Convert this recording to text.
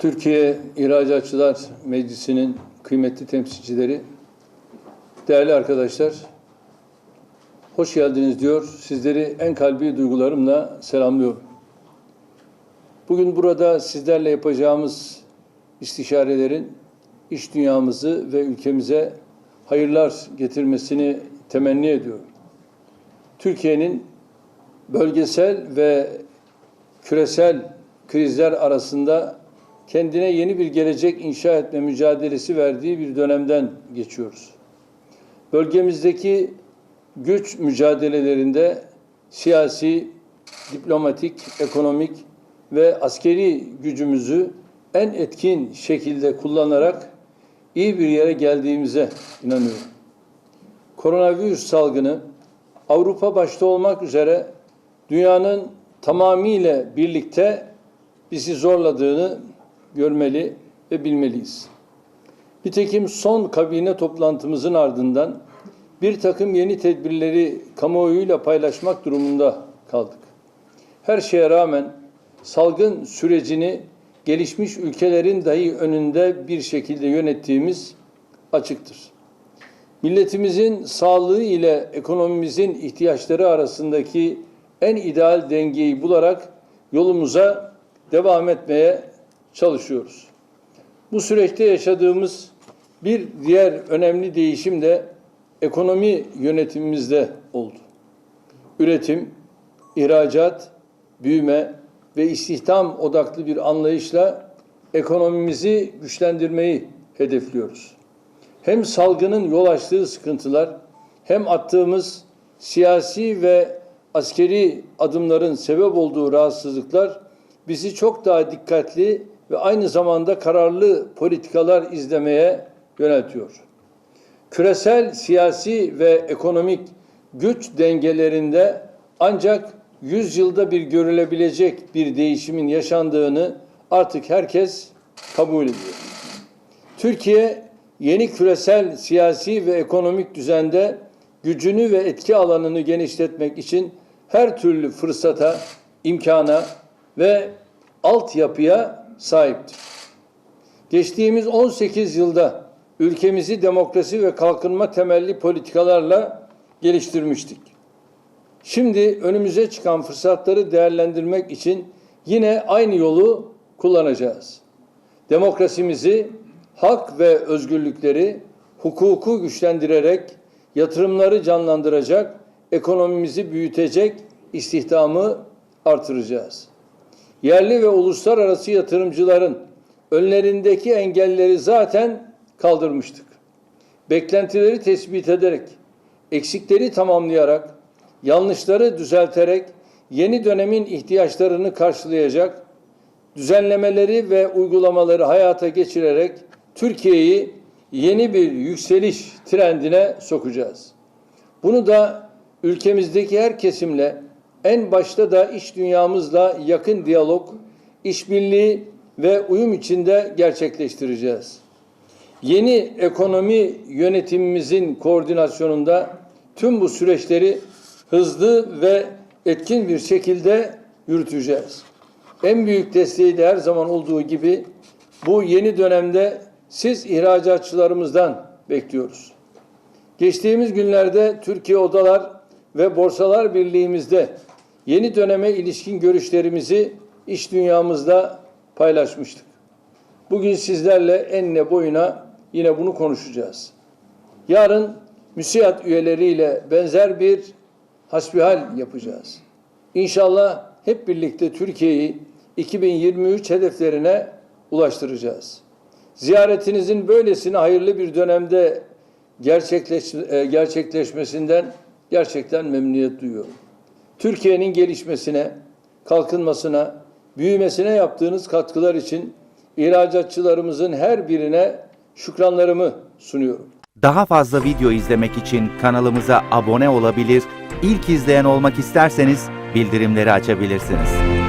Türkiye İhracatçılar Meclisi'nin kıymetli temsilcileri, değerli arkadaşlar, hoş geldiniz diyor. Sizleri en kalbi duygularımla selamlıyorum. Bugün burada sizlerle yapacağımız istişarelerin iş dünyamızı ve ülkemize hayırlar getirmesini temenni ediyorum. Türkiye'nin bölgesel ve küresel krizler arasında kendine yeni bir gelecek inşa etme mücadelesi verdiği bir dönemden geçiyoruz. Bölgemizdeki güç mücadelelerinde siyasi, diplomatik, ekonomik ve askeri gücümüzü en etkin şekilde kullanarak iyi bir yere geldiğimize inanıyorum. Koronavirüs salgını Avrupa başta olmak üzere dünyanın tamamıyla birlikte bizi zorladığını görmeli ve bilmeliyiz. Nitekim son kabine toplantımızın ardından bir takım yeni tedbirleri kamuoyuyla paylaşmak durumunda kaldık. Her şeye rağmen salgın sürecini gelişmiş ülkelerin dahi önünde bir şekilde yönettiğimiz açıktır. Milletimizin sağlığı ile ekonomimizin ihtiyaçları arasındaki en ideal dengeyi bularak yolumuza devam etmeye çalışıyoruz. Bu süreçte yaşadığımız bir diğer önemli değişim de ekonomi yönetimimizde oldu. Üretim, ihracat, büyüme ve istihdam odaklı bir anlayışla ekonomimizi güçlendirmeyi hedefliyoruz. Hem salgının yol açtığı sıkıntılar hem attığımız siyasi ve askeri adımların sebep olduğu rahatsızlıklar bizi çok daha dikkatli ve aynı zamanda kararlı politikalar izlemeye yöneltiyor. Küresel siyasi ve ekonomik güç dengelerinde ancak 100 yılda bir görülebilecek bir değişimin yaşandığını artık herkes kabul ediyor. Türkiye yeni küresel siyasi ve ekonomik düzende gücünü ve etki alanını genişletmek için her türlü fırsata, imkana ve altyapıya sahiptir. Geçtiğimiz 18 yılda ülkemizi demokrasi ve kalkınma temelli politikalarla geliştirmiştik. Şimdi önümüze çıkan fırsatları değerlendirmek için yine aynı yolu kullanacağız. Demokrasimizi, hak ve özgürlükleri, hukuku güçlendirerek, yatırımları canlandıracak, ekonomimizi büyütecek, istihdamı artıracağız. Yerli ve uluslararası yatırımcıların önlerindeki engelleri zaten kaldırmıştık. Beklentileri tespit ederek, eksikleri tamamlayarak, yanlışları düzelterek yeni dönemin ihtiyaçlarını karşılayacak düzenlemeleri ve uygulamaları hayata geçirerek Türkiye'yi yeni bir yükseliş trendine sokacağız. Bunu da ülkemizdeki her kesimle en başta da iş dünyamızla yakın diyalog, işbirliği ve uyum içinde gerçekleştireceğiz. Yeni ekonomi yönetimimizin koordinasyonunda tüm bu süreçleri hızlı ve etkin bir şekilde yürüteceğiz. En büyük desteği de her zaman olduğu gibi bu yeni dönemde siz ihracatçılarımızdan bekliyoruz. Geçtiğimiz günlerde Türkiye Odalar ve Borsalar Birliği'mizde yeni döneme ilişkin görüşlerimizi iş dünyamızda paylaşmıştık. Bugün sizlerle enine boyuna yine bunu konuşacağız. Yarın müsiat üyeleriyle benzer bir hasbihal yapacağız. İnşallah hep birlikte Türkiye'yi 2023 hedeflerine ulaştıracağız. Ziyaretinizin böylesine hayırlı bir dönemde gerçekleş, e, gerçekleşmesinden gerçekten memnuniyet duyuyorum. Türkiye'nin gelişmesine, kalkınmasına, büyümesine yaptığınız katkılar için ihracatçılarımızın her birine şükranlarımı sunuyorum. Daha fazla video izlemek için kanalımıza abone olabilir, ilk izleyen olmak isterseniz bildirimleri açabilirsiniz.